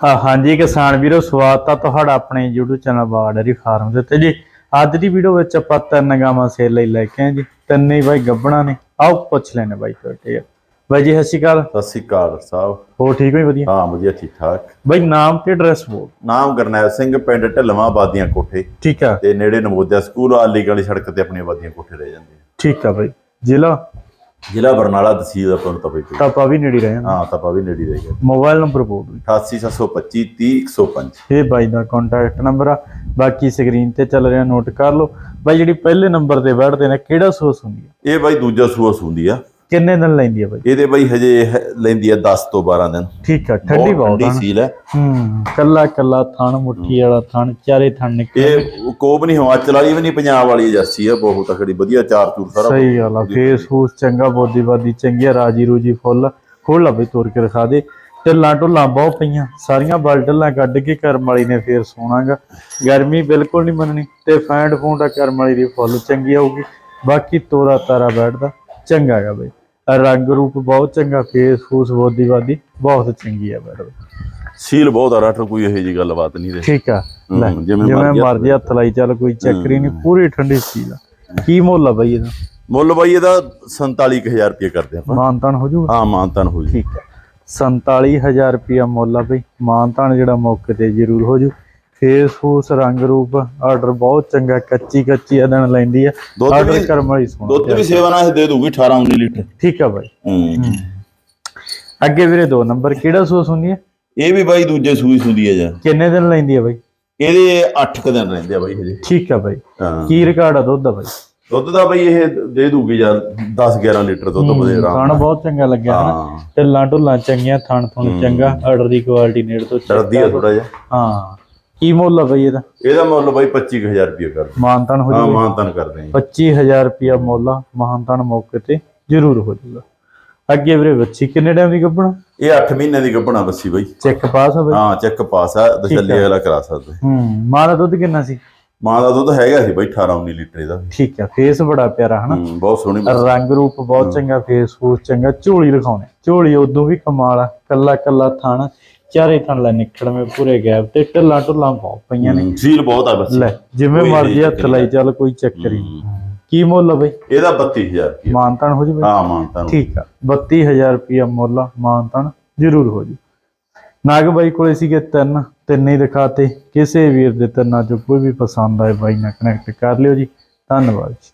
ਹਾਂ ਹਾਂਜੀ ਕਿਸਾਨ ਵੀਰੋ ਸਵਾਗਤ ਆ ਤੁਹਾਡਾ ਆਪਣੇ YouTube ਚੈਨਲ ਡੇਅਰੀ ਫਾਰਮ ਦੇ ਉੱਤੇ ਜੀ। ਅੱਜ ਦੀ ਵੀਡੀਓ ਵਿੱਚ ਆਪਾਂ ਤਿੰਨ ਗਾਵਾਂ ਸੇਲ ਲਈ ਲੈ ਕੇ ਆਏ ਜੀ। ਤਿੰਨੇ ਹੀ ਬਾਈ ਗੱਬਣਾ ਨੇ। ਆਓ ਪੁੱਛ ਲੈਣੇ ਬਾਈ ਤੁਹਾਡੇ। ਬਾਈ ਜੀ ਸਤਿ ਸ਼੍ਰੀ ਅਕਾਲ। ਸਤਿ ਸ੍ਰੀ ਅਕਾਲ ਸਾਹਿਬ। ਹੋ ਠੀਕ ਹੋ ਵਧੀਆ? ਹਾਂ ਵਧੀਆ ਠੀਕ ਠਾਕ। ਬਾਈ ਨਾਮ ਤੇ ਐਡਰੈਸ ਬੋਲ। ਨਾਮ ਗਰਨੈਲ ਸਿੰਘ ਪਿੰਡ ਢਲਵਾਂ ਬਾਦੀਆਂ ਕੋਠੇ। ਠੀਕ ਆ। ਤੇ ਨੇੜੇ ਨਵੋਦਿਆ ਸਕੂਲ ਆਲੀ ਗਲੀ ਸੜਕ ਤੇ ਆਪਣੀਆਂ ਬਾਦੀਆਂ ਕੋਠੇ ਰਹਿ ਜਾਂਦੇ ਆ ਠੀਕ ਆ ਬਾਈ। ਜ਼ਿਲ੍ਹਾ? ਜ਼ਿਲ੍ਹਾ ਬਰਨਾਲਾ ਤਹਿਸੀਲ ਆਪਾਂ ਨੂੰ ਤਪੇ ਤਾਪਾ ਵੀ ਨੇੜੇ ਰਹੇ ਹਾਂ। ਤਪਾ ਵੀ ਨੇੜੇ ਰਹਿ ਗਿਆ ਮੋਬਾਈਲ ਨੰਬਰ ਬੋਲ ਦਿਓ। 88725 30105 ਇਹ ਬਾਈ ਦਾ ਕੰਟੈਕਟ ਨੰਬਰ ਆ। ਬਾਕੀ ਸਕਰੀਨ ਤੇ ਚੱਲ ਰਿਹਾ ਨੋਟ ਕਰ ਲਓ। ਬਾਈ ਜਿਹੜੀ ਪਹਿਲੇ ਨੰਬਰ ਤੇ ਬੈਠਦੇ ਨੇ ਕਿਹੜਾ ਸੋਸ ਹੁੰਦੀ ਆ? ਇਹ ਬਾਈ ਦੂਜਾ ਸੂਆ ਸੁੰਦੀ ਆ। ਕਿੰਨੇ ਦਿਨ ਲੈਂਦੀ ਆ ਬਾਈ? ਇਹਦੇ ਬਾਈ ਹਜੇ ਲੈਂਦੀ ਆ 10 ਤੋਂ 12 ਦਿਨ। ਠੀਕ ਆ ਠੰਡੀ ਬਹੁਤ ਠੰਡੀ ਸੀਲ ਹੈ। ਹੂੰ ਕੱਲਾ ਕੱਲਾ ਥਣ ਮੁੱਠੀ ਵਾਲਾ ਥਣ ਚਾਰੇ ਥਣ ਨਿਕਲੇ ਇਹ ਕੋਬ ਨਹੀਂ ਹਿਮਾਚਲ ਵਾਲੀ ਵੀ ਨਹੀਂ ਪੰਜਾਬ ਵਾਲੀ ਜਰਸੀ ਆ ਬਹੁਤ ਤਕੜੀ ਵਧੀਆ ਚਾਰ ਚੂਰ ਸਾਰਾ ਸਹੀ ਗੱਲ ਆ ਫੇਸ ਫੂਸ ਚੰਗਾ ਬੋਦੀ ਬਾਦੀ ਚੰਗੀ ਰਾਜੀ ਰੂਜੀ ਫੁੱਲ। ਖੋਲ ਲਾ ਬਈ ਤੋੜ ਕੇ ਰਖਾ ਦੇ। ਢਿੱਲਾਂ ਢੁੱਲਾਂ ਬਹੁਤ ਪਈਆਂ ਸਾਰੀਆਂ ਬਲ ਢਿੱਲਾਂ ਕੱਢ ਕੇ ਕਰਮ ਵਾਲੀ ਨੇ ਫੇਰ ਸੋਣਾਗਾ। ਗਰਮੀ ਬਿਲਕੁਲ ਨਹੀਂ ਮੰਨਣੀ ਤੇ ਫੈਂਡ ਫੂੰਡ ਕਰਮ ਵਾਲੀ ਦੀ ਫੁੱਲ ਚੰਗੀ ਆਊਗੀ। ਬਾਕੀ ਤੋਰਾ ਤਾਰਾ ਬੈਠਦਾ ਚੰਗਾ ਹੈਗਾ ਬਈ। ਰੰਗ ਰੂਪ ਬਹੁਤ ਚੰਗਾ ਫੇਸ ਫੂਸ ਬੋਦੀ ਬਾਦੀ ਬਹੁਤ ਚੰਗੀ ਆ ਬੈਠਦਾ ਸੀਲ ਬਹੁਤ ਆ ਰਾਟਰ ਕੋਈ ਇਹੋ ਜੀ ਗੱਲਬਾਤ ਨਹੀਂ ਦੇ ਠੀਕ ਆ ਲੈ ਹੂੰ, ਜਿਵੇਂ ਜਿਵੇਂ ਮਰਜ਼ੀ ਮਰਜ਼ੀ ਹੱਥ ਲਾਈ ਚੱਲ ਕੋਈ ਚੱਕਰੀ ਨਹੀਂ ਪੂਰੀ ਠੰਡੀ ਸੀ ਦਾ ਕੀ ਮੁੱਲ ਆ ਬਈ ਇਹਦਾ? ਮੁੱਲ ਬਾਈ ਇਹਦਾ 47000 ਰੁਪਏ ਕਰਦੇ ਆਪਾਂ। ਮਾਨਤਾਨ ਹੋ ਜਾਊਗਾ ਹਾਂ ਮਾਨਤਨ ਹੋ ਜੀ। ਠੀਕ ਹੈ 47000 ਰੁਪਿਆ ਮੁੱਲ ਆ ਬਈ। ਮਾਨਤਾਨ ਜਿਹੜਾ ਮੌਕੇ ਤੇ ਜ਼ਰੂਰ ਹੋ ਜੂ। ਫੇਸ ਫੂਸ ਰੰਗ ਰੂਪ ਆਰਡਰ ਬਹੁਤ ਚੰਗਾ ਕੱਚੀ ਕੱਚੀ ਅਦਨ ਲੈਂਦੀ ਆ। ਆਰਡਰ ਕਰਮ ਵਾਲੀ ਸੋਣਾ। ਦੁੱਧ ਵੀ ਸੇਵਾ ਨਾਲ ਇਹ ਦੇ ਦੂਗੀ 18 19 ਲੀਟਰ। ਠੀਕ ਆ ਬਾਈ। ਹੂੰ। ਅੱਗੇ ਵੀਰੇ ਦੋ ਨੰਬਰ ਕਿਹੜਾ ਸੂਸ ਹੁੰਦੀ ਹੈ ਇਹ ਵੀ ਬਾਈ ਦੂਜੇ ਸੂਈ ਸੁਦੀ ਹੈ ਜਾਂ ਕਿੰਨੇ ਦਿਨ ਲੈਂਦੀ ਆ ਬਾਈ? ਇਹਦੇ 8 ਕ ਦਿਨ ਰਹਿੰਦੇ ਆ ਬਾਈ ਹਜੇ। ਠੀਕ ਆ ਬਾਈ। ਹਾਂ। ਕੀ ਰਿਕਾਰਡ ਆ ਦੁੱਧ ਦਾ ਬਾਈ? ਦੁੱਧ ਦਾ ਬਾਈ ਇਹ ਦੇ ਦੂਗੀ ਯਾਰ 10 11 ਲੀਟਰ ਦੁੱਧ ਬਦੇ ਆਰਾਮ ਖਾਣ। ਬਹੁਤ ਚੰਗਾ ਲੱਗਿਆ ਹਨਾ। ਹਾਂ। ਢਿੱਲਾਂ ਢੁੱਲਾਂ ਚੰਗੀਆਂ ਥਣ ਥਣ ਚੰਗਾ ਆਰਡਰ ਦੀ ਕੁਆਲਿਟੀ ਨੇੜ ਤੋਂ ਡਰਦੀ ਆ ਥੋੜਾ ਜਿਹਾ। ਹਾਂ। ਕੀ ਮੁੱਲ ਆ ਬਈ ਇਹਦਾ? ਇਹਦਾ ਮੁੱਲ ਬਾਈ 25000 ਰੁਪਏ ਕਰਦੇ ਮਾਨਤਾਨ ਹੋ ਹਾਂ ਜਾਊਗਾ। ਮਾਨਤਨ ਕਰਦੇ ਆ 25000 ਰੁਪਿਆ ਮੁੱਲ ਆ ਮਾਨਤਾਨ ਮੌਕੇ ਤੇ ਜ਼ਰੂਰ ਹੋ ਜਾਊਗਾ। ਅੱਗੇ ਵੀਰੇ ਬੱਚੀ ਕਿੰਨੇ ਟਾਈਮ ਦੀ ਗੱਭਣਾ? ਇਹ 8 ਮਹੀਨਿਆਂ ਦੀ ਗੱਭਣਾ ਬੱਸੀ ਬਾਈ। ਚੈੱਕ ਪਾਸ ਆ ਬਈ? ਹਾਂ ਚੈੱਕ ਪਾਸ ਆ ਦਸ਼ੱਲੀ ਅਗਲਾ ਕਰਾ ਸਕਦੇ। ਹੂੰ ਮਾਂ ਦਾ ਦੁੱਧ ਕਿੰਨਾ ਸੀ? ਮਾਂ ਦਾ ਦੁੱਧ ਹੈਗਾ ਸੀ ਬਾਈ 18 19 ਲੀਟਰ ਇਹਦਾ। ਠੀਕ ਆ ਫੇਸ ਬੜਾ ਪਿਆਰਾ ਹਨਾ। ਬਹੁਤ ਸੋਹਣੀ। ਰੰਗ ਰੂਪ ਬਹੁਤ ਚੰਗਾ ਫੇਸ ਫੂਸ ਚੰਗਾ ਝੋਲੀ ਰਖਾਉਣੇ ਝੋਲੀ ਉਦੋਂ ਵੀ ਕਮਾਲ ਆ ਕੱਲਾ ਕੱਲਾ ਥਣ ਚਾਰੇ ਥਣ ਲੈ ਨਿਕੜਵੇਂ ਪੂਰੇ ਗੈਪ ਤੇ ਢਿੱਲਾਂ ਢੁੱਲਾਂ ਬਹੁਤ ਪਈਆਂ ਨੇ। ਸੀਲ ਬਹੁਤ ਆ ਬੱਸੀ। ਲੈ ਜਿਵੇਂ ਮਰਜ਼ੀ ਹੱਥ ਲਾਈ ਚੱਲ ਕੋਈ ਚੱਕਰ ਹੀ ਨਹੀਂ। ਕੀ ਮੁੱਲ ਆ ਬਈ? ਇਹਦਾ 32000 ਰੁਪਏ ਮਾਨਤਾਨ ਹੋ ਜਵੇ ਹਾਂ ਮਾਨਤਨ ਠੀਕ ਆ 32000 ਰੁਪਿਆ ਮੁੱਲ ਮਾਨਤਾਨ ਜ਼ਰੂਰ ਹੋ ਜੂ। ਨਾਗ ਬਾਈ ਕੋਲੇ ਸੀਗੇ ਤਿੰਨ ਤਿੰਨੇ ਹੀ ਦਿਖਾਤੇ, ਕਿਸੇ ਵੀਰ ਦੇ ਤਿੰਨਾਂ ਜੋ ਕੋਈ ਵੀ ਪਸੰਦ ਆਏ ਬਾਈ ਨਾਲ ਕਨੈਕਟ ਕਰ ਲਿਓ ਜੀ। ਧੰਨਵਾਦ ਜੀ।